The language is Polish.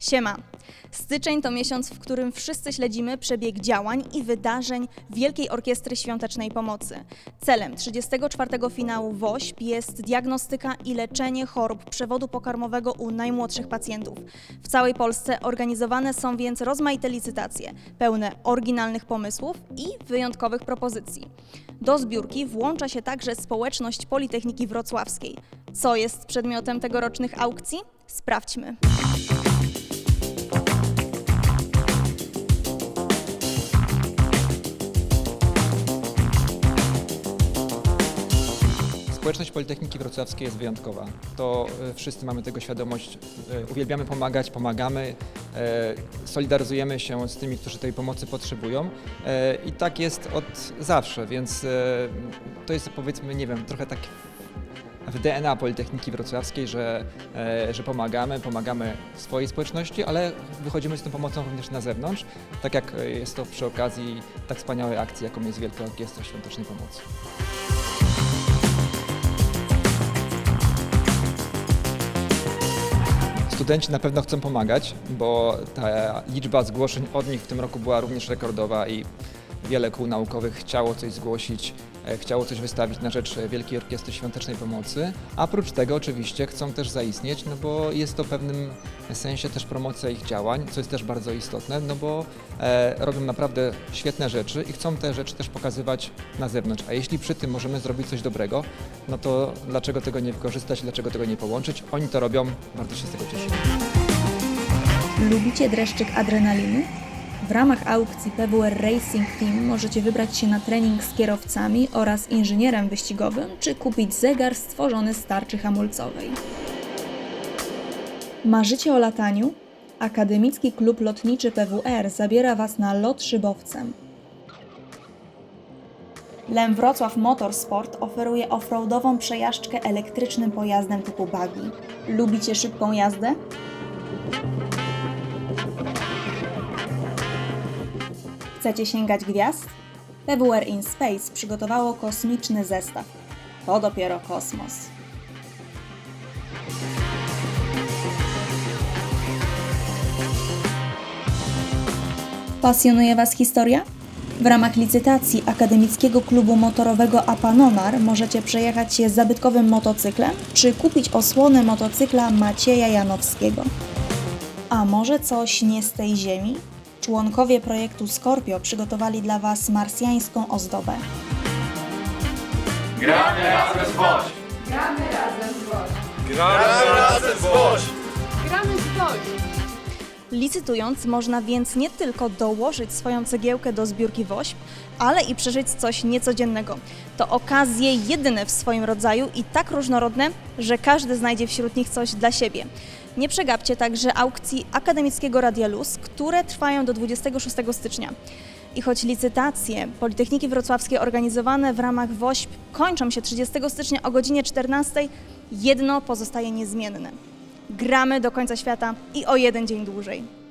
Siema! Styczeń to miesiąc, w którym wszyscy śledzimy przebieg działań i wydarzeń Wielkiej Orkiestry Świątecznej Pomocy. Celem 34. finału WOŚP jest diagnostyka i leczenie chorób przewodu pokarmowego u najmłodszych pacjentów. W całej Polsce organizowane są więc rozmaite licytacje, pełne oryginalnych pomysłów i wyjątkowych propozycji. Do zbiórki włącza się także społeczność Politechniki Wrocławskiej. Co jest przedmiotem tegorocznych aukcji? Sprawdźmy. Społeczność Politechniki Wrocławskiej jest wyjątkowa. To e, wszyscy mamy tego świadomość. E, Uwielbiamy pomagać, pomagamy, e, solidaryzujemy się z tymi, którzy tej pomocy potrzebują. I tak jest od zawsze, więc to jest powiedzmy, nie wiem, trochę tak w DNA Politechniki Wrocławskiej, że, że pomagamy, pomagamy swojej społeczności, ale wychodzimy z tą pomocą również na zewnątrz, tak jak jest to przy okazji tak wspaniałej akcji, jaką jest Wielka Orkiestra Świątecznej Pomocy. Studenci na pewno chcą pomagać, bo ta liczba zgłoszeń od nich w tym roku była również rekordowa i wiele kół naukowych chciało coś zgłosić, e, chciało coś wystawić na rzecz Wielkiej Orkiestry Świątecznej Pomocy. A oprócz tego oczywiście chcą też zaistnieć, no bo jest to w pewnym sensie też promocja ich działań, co jest też bardzo istotne, no bo e, robią naprawdę świetne rzeczy i chcą te rzeczy też pokazywać na zewnątrz. A jeśli przy tym możemy zrobić coś dobrego, no to dlaczego tego nie wykorzystać, dlaczego tego nie połączyć? Oni to robią, bardzo się z tego cieszę. Lubicie dreszczyk adrenaliny? W ramach aukcji PWR Racing Team możecie wybrać się na trening z kierowcami oraz inżynierem wyścigowym, czy kupić zegar stworzony z tarczy hamulcowej. Marzycie o lataniu? Akademicki Klub Lotniczy PWR zabiera Was na lot szybowcem. Lem Wrocław Motorsport oferuje offroadową przejażdżkę elektrycznym pojazdem typu buggy. Lubicie szybką jazdę? Chcecie sięgać gwiazd? PWR in Space przygotowało kosmiczny zestaw. To dopiero kosmos. Pasjonuje Was historia? W ramach licytacji Akademickiego Klubu Motorowego Apanonar możecie przejechać się zabytkowym motocyklem czy kupić osłonę motocykla Macieja Janowskiego. A może coś nie z tej ziemi? Członkowie projektu Scorpio przygotowali dla Was marsjańską ozdobę. Gramy razem z Woś! Gramy razem z Woś! Gramy razem z Woś! Gramy z Woś! Licytując, można więc nie tylko dołożyć swoją cegiełkę do zbiórki WOŚP, ale i przeżyć coś niecodziennego. To okazje jedyne w swoim rodzaju i tak różnorodne, że każdy znajdzie wśród nich coś dla siebie. Nie przegapcie także aukcji Akademickiego Radia Luz, które trwają do 26 stycznia. I choć licytacje Politechniki Wrocławskiej organizowane w ramach WOŚP kończą się 30 stycznia o godzinie 14, jedno pozostaje niezmienne. Gramy do końca świata i o jeden dzień dłużej.